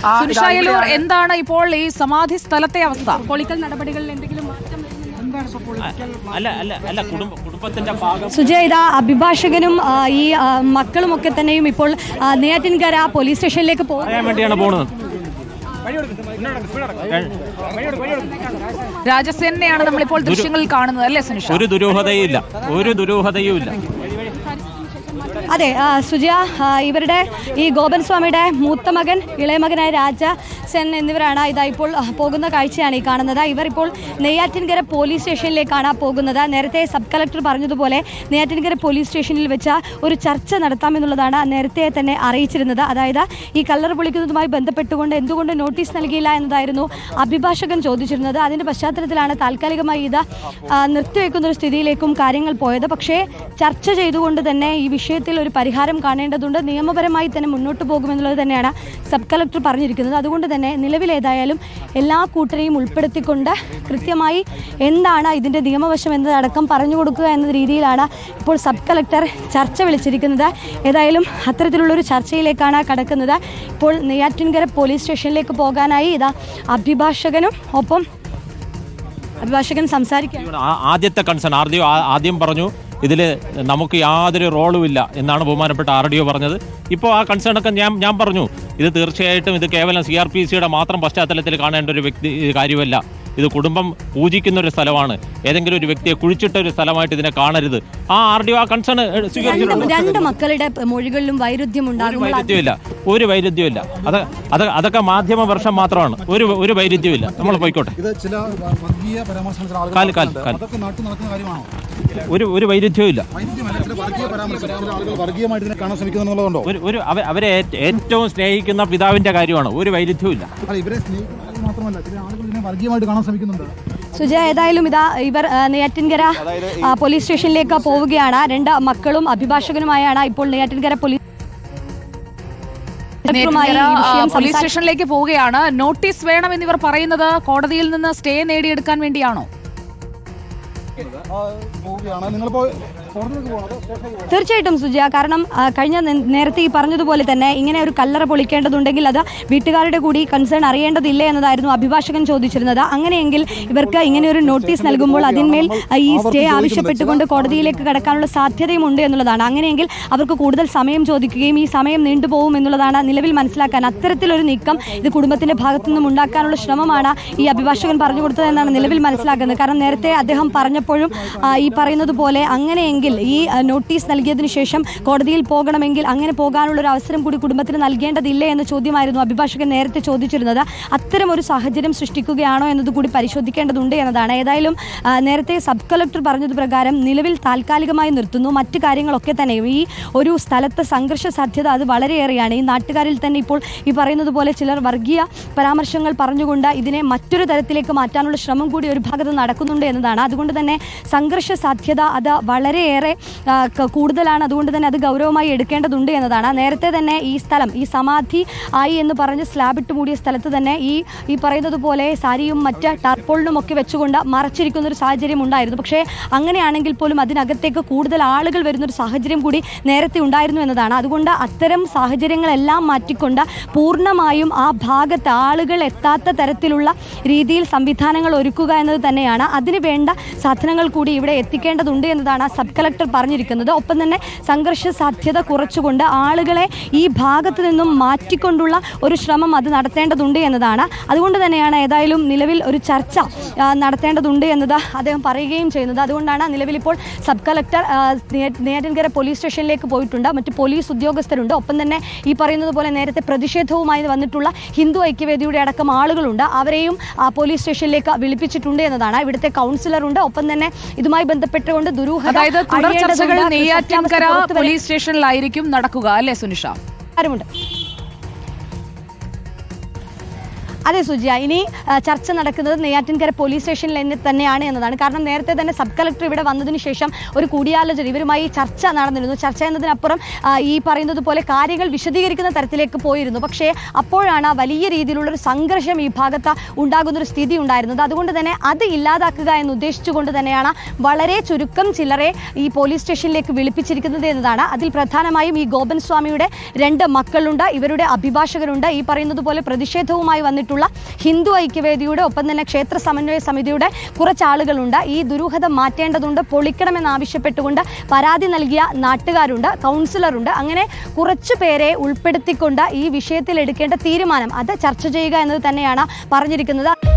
ആ, സുനിഷ ഇതാ അയ്യലൂർ ഇവിടെയാണ്. എന്താണ് ഇപ്പോൾ ഈ സമാധി സ്ഥലത്തെ അവസ്ഥ? പൊളിക്കൽ നടപടികളിൽ എന്തെങ്കിലും മാറ്റം അല്ല അല്ല അല്ല കുടുംബ കുടുംബത്തിന്റെ ഭാഗം സുജയ ഇതാ അഭിഭാഷകനും ഈ മക്കളും ഒക്കെ തന്നെയും ഇപ്പോൾ നെയ്യാറ്റിൻകര പോലീസ് സ്റ്റേഷനിലേക്ക് പോകാൻ വേണ്ടിയാണ് പോകുന്നത് രാജസേനയാണ് നമ്മളിപ്പോൾ ദൃശ്യങ്ങളിൽ കാണുന്നത് അല്ലേ സുനിഷ? ഒരു ദുരൂഹതയും ഇല്ല. ഒരു ദുരൂഹതയും ഇല്ല. അതെ സുജിയ ഇവരുടെ ഈ ഗോപൻ സ്വാമിയുടെ മൂത്ത മകൻ ഇളയമകനായ രാജ സെൻ എന്നിവരാണ് ഇതാ ഇപ്പോൾ പോകുന്ന കാഴ്ചയാണ് ഈ കാണുന്നത്. ഇവർ ഇപ്പോൾ നെയ്യാറ്റിൻകര പോലീസ് സ്റ്റേഷനിലേക്കാണ് പോകുന്നത്. നേരത്തെ സബ് കളക്ടർ പറഞ്ഞതുപോലെ നെയ്യാറ്റിൻകര പോലീസ് സ്റ്റേഷനിൽ വെച്ച ഒരു ചർച്ച നടത്താമെന്നുള്ളതാണ് നേരത്തെ തന്നെ അറിയിച്ചിരുന്നത്. അതായത് ഈ കല്ലർ പൊളിക്കുന്നതുമായി ബന്ധപ്പെട്ടുകൊണ്ട് എന്തുകൊണ്ട് നോട്ടീസ് നൽകിയില്ല എന്നതായിരുന്നു അഭിഭാഷകൻ ചോദിച്ചിരുന്നത്. അതിന്റെ പശ്ചാത്തലത്തിലാണ് താൽക്കാലികമായി ഇത് നിർത്തിവെക്കുന്ന ഒരു സ്ഥിതിയിലേക്കും കാര്യങ്ങൾ പോയത്. പക്ഷേ ചർച്ച ചെയ്തുകൊണ്ട് തന്നെ ഈ വിഷയത്തിൽ ഒരു പരിഹാരം കാണേണ്ടതുണ്ട്. നിയമപരമായി തന്നെ മുന്നോട്ട് പോകുമെന്നുള്ളത് തന്നെയാണ് സബ് കളക്ടർ പറഞ്ഞിരിക്കുന്നത്. അതുകൊണ്ട് തന്നെ നിലവിലേതായാലും എല്ലാ കൂട്ടരെയും ഉൾപ്പെടുത്തിക്കൊണ്ട് കൃത്യമായി എന്താണ് ഇതിന്റെ നിയമവശം എന്നതടക്കം പറഞ്ഞു കൊടുക്കുക എന്ന രീതിയിലാണ് ഇപ്പോൾ സബ് കളക്ടർ ചർച്ച വിളിച്ചിരിക്കുന്നത്. ഏതായാലും അത്തരത്തിലുള്ളൊരു ചർച്ചയിലേക്കാണ് കടക്കുന്നത്. ഇപ്പോൾ നെയ്യാറ്റിൻകര പോലീസ് സ്റ്റേഷനിലേക്ക് പോകാനായി ഇതാ അഭിഭാഷകനും ഒപ്പം അഭിഭാഷകൻ സംസാരിക്കുകയാണ്. ആ- ആദ്യത്തെ കൺസേൺ ആദ്യം ആദ്യം പറഞ്ഞു ഇതിൽ നമുക്ക് യാതൊരു റോളും ഇല്ല എന്നാണ് ബഹുമാനപ്പെട്ട ആർ ഡി ഒ പറഞ്ഞത്. ഇപ്പോൾ ആ കൺസേൺ ഒക്കെ ഞാൻ ഞാൻ പറഞ്ഞു. ഇത് തീർച്ചയായിട്ടും ഇത് കേവലം സി ആർ പി സിയുടെ മാത്രം പശ്ചാത്തലത്തിൽ കാണേണ്ട ഒരു വ്യക്തി കാര്യമല്ല. ഇത് കുടുംബം പൂജിക്കുന്ന ഒരു സ്ഥലമാണ്. ഏതെങ്കിലും ഒരു വ്യക്തിയെ കുഴിച്ചിട്ട ഒരു സ്ഥലമായിട്ട് ഇതിനെ കാണരുത്. ആ ആർ ഡി ഒ ആ കൺസേൺ സ്വീകരിച്ചിട്ടുണ്ട്. രണ്ട് മക്കളുടെ മൊഴികളിലും വൈരുദ്ധ്യം ഉണ്ടാകും വൈരുദ്ധ്യമില്ല ഒരു വൈരുദ്ധ്യമില്ല അത് അത് അതൊക്കെ മാധ്യമ വർഷം മാത്രമാണ്. ഒരു ഒരു വൈരുദ്ധ്യമില്ല നമ്മൾ പോയിക്കോട്ടെ. ഇത് ചില വർഗീയ പരാമർശങ്ങൾ ആളുകൾ കാൽ, കാൽ, കാൽ. അതൊക്കെ നാട്ടിൽ നടക്കുന്ന കാര്യമാണോ? ഒരു ഒരു ശ്രമിക്കുന്നുള്ളതുണ്ടോ ഒരു ഒരു അവരെ ഏറ്റവും സ്നേഹിക്കുന്ന പിതാവിന്റെ കാര്യമാണ്. ഒരു വൈരുദ്ധ്യവും ഇല്ല അല്ല മാത്രമല്ല ചില ആളുകൾ ഇതിനെ വർഗീയമായിട്ട് കാണാൻ ശ്രമിക്കുന്നുണ്ട്. സുജ ഏതായാലും ഇതാ ഇവർ നെയ്യാറ്റിൻകര പോലീസ് സ്റ്റേഷനിലേക്ക് പോവുകയാണ്. രണ്ട് മക്കളും അഭിഭാഷകനുമായാണ് ഇപ്പോൾ നെയ്യാറ്റിൻകര പോലീസ് പോലീസ് സ്റ്റേഷനിലേക്ക് പോവുകയാണ്. നോട്ടീസ് വേണം എന്നിവർ പറയുന്നത് കോടതിയിൽ നിന്ന് സ്റ്റേ നേടിയെടുക്കാൻ വേണ്ടിയാണോ? തീർച്ചയായിട്ടും സുജയ. കാരണം കഴിഞ്ഞ നേരത്തെ ഈ പറഞ്ഞതുപോലെ തന്നെ ഇങ്ങനെ ഒരു കല്ലറ പൊളിക്കേണ്ടതുണ്ടെങ്കിൽ അത് വീട്ടുകാരുടെ കൂടി കൺസേൺ അറിയേണ്ടതില്ലേ എന്നതായിരുന്നു അഭിഭാഷകൻ ചോദിച്ചിരുന്നത്. അങ്ങനെയെങ്കിൽ ഇവർക്ക് ഇങ്ങനെ ഒരു നോട്ടീസ് നൽകുമ്പോൾ അതിന്മേൽ ഈ സ്റ്റേ ആവശ്യപ്പെട്ടുകൊണ്ട് കോടതിയിലേക്ക് കടക്കാനുള്ള സാധ്യതയും ഉണ്ട് എന്നുള്ളതാണ്. അങ്ങനെയെങ്കിൽ അവർക്ക് കൂടുതൽ സമയം ചോദിക്കുകയും ഈ സമയം നീണ്ടുപോകും എന്നുള്ളതാണ് നിലവിൽ മനസ്സിലാക്കാൻ അത്തരത്തിലൊരു നീക്കം ഇത് കുടുംബത്തിന്റെ ഭാഗത്തു നിന്നും ഉണ്ടാക്കാനുള്ള ശ്രമമാണ് ഈ അഭിഭാഷകൻ പറഞ്ഞു കൊടുത്തതെന്നാണ് നിലവിൽ മനസ്സിലാക്കുന്നത്. കാരണം നേരത്തെ അദ്ദേഹം പറഞ്ഞപ്പോഴും ആ, ഈ പറയുന്നത് പോലെ അങ്ങനെയെങ്കിൽ ഈ നോട്ടീസ് നൽകിയതിന് ശേഷം കോടതിയിൽ പോകണമെങ്കിൽ അങ്ങനെ പോകാനുള്ള ഒരു അവസരം കൂടി കുടുംബത്തിന് നൽകേണ്ടതില്ലേ എന്ന ചോദ്യമായിരുന്നു അഭിഭാഷകൻ നേരത്തെ ചോദിച്ചിരുന്നത്. അത്തരം ഒരു സാഹചര്യം സൃഷ്ടിക്കുകയാണോ എന്നത് കൂടി പരിശോധിക്കേണ്ടതുണ്ട് എന്നതാണ്. ഏതായാലും നേരത്തെ സബ് കളക്ടർ പറഞ്ഞത് പ്രകാരം നിലവിൽ താൽക്കാലികമായി നിർത്തുന്നു. മറ്റു കാര്യങ്ങളൊക്കെ തന്നെ ഈ ഒരു സ്ഥലത്തെ സംഘർഷ സാധ്യത അത് വളരെയേറെയാണ്. ഈ നാട്ടുകാരിൽ തന്നെ ഇപ്പോൾ ഈ പറയുന്നത് പോലെ ചിലർ വർഗീയ പരാമർശങ്ങൾ പറഞ്ഞുകൊണ്ട് ഇതിനെ മറ്റൊരു തരത്തിലേക്ക് മാറ്റാനുള്ള ശ്രമം കൂടി ഒരു ഭാഗത്ത് നടക്കുന്നുണ്ട് എന്നതാണ്. അതുകൊണ്ട് തന്നെ സംഘർഷ സാധ്യത അത് വളരെയേറെ കൂടുതലാണ്. അതുകൊണ്ട് തന്നെ അത് ഗൗരവമായി എടുക്കേണ്ടതുണ്ട് എന്നതാണ്. നേരത്തെ തന്നെ ഈ സ്ഥലം ഈ സമാധി ആയി എന്ന് പറഞ്ഞ് സ്ലാബിട്ട് മൂടിയ സ്ഥലത്ത് തന്നെ ഈ ഈ പറയുന്നത് പോലെ സാരിയും മറ്റ് ടാർപോളിനും ഒക്കെ വെച്ചുകൊണ്ട് മറച്ചിരിക്കുന്ന ഒരു സാഹചര്യം ഉണ്ടായിരുന്നു. പക്ഷേ അങ്ങനെയാണെങ്കിൽ പോലും അതിനകത്തേക്ക് കൂടുതൽ ആളുകൾ വരുന്നൊരു സാഹചര്യം കൂടി നേരത്തെ ഉണ്ടായിരുന്നു എന്നതാണ്. അതുകൊണ്ട് അത്തരം സാഹചര്യങ്ങളെല്ലാം മാറ്റിക്കൊണ്ട് പൂർണമായും ആ ഭാഗത്ത് ആളുകൾ എത്താത്ത തരത്തിലുള്ള രീതിയിൽ സംവിധാനങ്ങൾ ഒരുക്കുക എന്നത് തന്നെയാണ്. അതിന് വേണ്ട സാധനങ്ങൾ കൂടി ഇവിടെ എത്തിക്കേണ്ടതുണ്ട് എന്നതാണ് സബ് കളക്ടർ പറഞ്ഞിരിക്കുന്നത്. ഒപ്പം തന്നെ സംഘർഷ സാധ്യത കുറച്ചുകൊണ്ട് ആളുകളെ ഈ ഭാഗത്ത് നിന്നും മാറ്റിക്കൊണ്ടുള്ള ഒരു ശ്രമം അത് നടത്തേണ്ടതുണ്ട് എന്നതാണ്. അതുകൊണ്ട് തന്നെയാണ് ഏതായാലും നിലവിൽ ഒരു ചർച്ച നടത്തേണ്ടതുണ്ട് എന്നത് അദ്ദേഹം പറയുകയും ചെയ്യുന്നത്. അതുകൊണ്ടാണ് നിലവിലിപ്പോൾ സബ് കളക്ടർ നേരൻകര പോലീസ് സ്റ്റേഷനിലേക്ക് പോയിട്ടുണ്ട്. മറ്റ് പോലീസ് ഉദ്യോഗസ്ഥരുണ്ട്. ഒപ്പം തന്നെ ഈ പറയുന്നത് പോലെ നേരത്തെ പ്രതിഷേധവുമായി വന്നിട്ടുള്ള ഹിന്ദു ഐക്യവേദിയുടെ അടക്കം ആളുകളുണ്ട്. അവരെയും ആ, പോലീസ് സ്റ്റേഷനിലേക്ക് വിളിപ്പിച്ചിട്ടുണ്ട് എന്നതാണ്. ഇവിടുത്തെ കൗൺസിലറുണ്ട് ഒപ്പം തന്നെ ഇതുമായി ബന്ധപ്പെട്ടുകൊണ്ട് ദുരൂഹ. പോലീസ് സ്റ്റേഷനിലായിരിക്കും നടക്കുക അല്ലേ സുനിഷ? ആരുമുണ്ട്? അതെ സുജിയ ഇനി ചർച്ച നടക്കുന്നത് നെയ്യാറ്റിൻകര പോലീസ് സ്റ്റേഷനിൽ തന്നെ തന്നെയാണ് എന്നതാണ്. കാരണം നേരത്തെ തന്നെ സബ് കളക്ടർ ഇവിടെ വന്നതിന് ശേഷം ഒരു കൂടിയാലോചന ഇവരുമായി ചർച്ച നടന്നിരുന്നു. ചർച്ച എന്നതിനപ്പുറം ഈ പറയുന്നത് പോലെ കാര്യങ്ങൾ വിശദീകരിക്കുന്ന തരത്തിലേക്ക് പോയിരുന്നു. പക്ഷേ അപ്പോഴാണ് വലിയ രീതിയിലുള്ള ഒരു സംഘർഷം ഈ ഭാഗത്ത് ഉണ്ടാകുന്ന ഒരു സ്ഥിതി ഉണ്ടായിരുന്നത്. അതുകൊണ്ട് തന്നെ അത് ഇല്ലാതാക്കുക എന്ന് ഉദ്ദേശിച്ചുകൊണ്ട് തന്നെയാണ് വളരെ ചുരുക്കം ചിലരെ ഈ പോലീസ് സ്റ്റേഷനിലേക്ക് വിളിപ്പിച്ചിരിക്കുന്നത് എന്നതാണ്. അതിൽ പ്രധാനമായും ഈ ഗോപൻ സ്വാമിയുടെ രണ്ട് മക്കളുണ്ട് ഇവരുടെ അഭിഭാഷകരുണ്ട്. ഈ പറയുന്നത് പോലെ പ്രതിഷേധവുമായി വന്നിട്ടുള്ള ഹിന്ദു ഐക്യവേദിയുടെ ഒപ്പം തന്നെ ക്ഷേത്ര സമന്വയ സമിതിയുടെ കുറച്ച് ആളുകളുണ്ട്. ഈ ദുരൂഹത മാറ്റേണ്ടതുണ്ട് പൊളിക്കണമെന്നാവശ്യപ്പെട്ടുകൊണ്ട് പരാതി നൽകിയ നാട്ടുകാരുണ്ട് കൗൺസിലറുണ്ട്. അങ്ങനെ കുറച്ച് പേരെ ഉൾപ്പെടുത്തിക്കൊണ്ട് ഈ വിഷയത്തിൽ എടുക്കേണ്ട തീരുമാനം അത് ചർച്ച ചെയ്യുക എന്നത് തന്നെയാണ് പറഞ്ഞിരിക്കുന്നത്.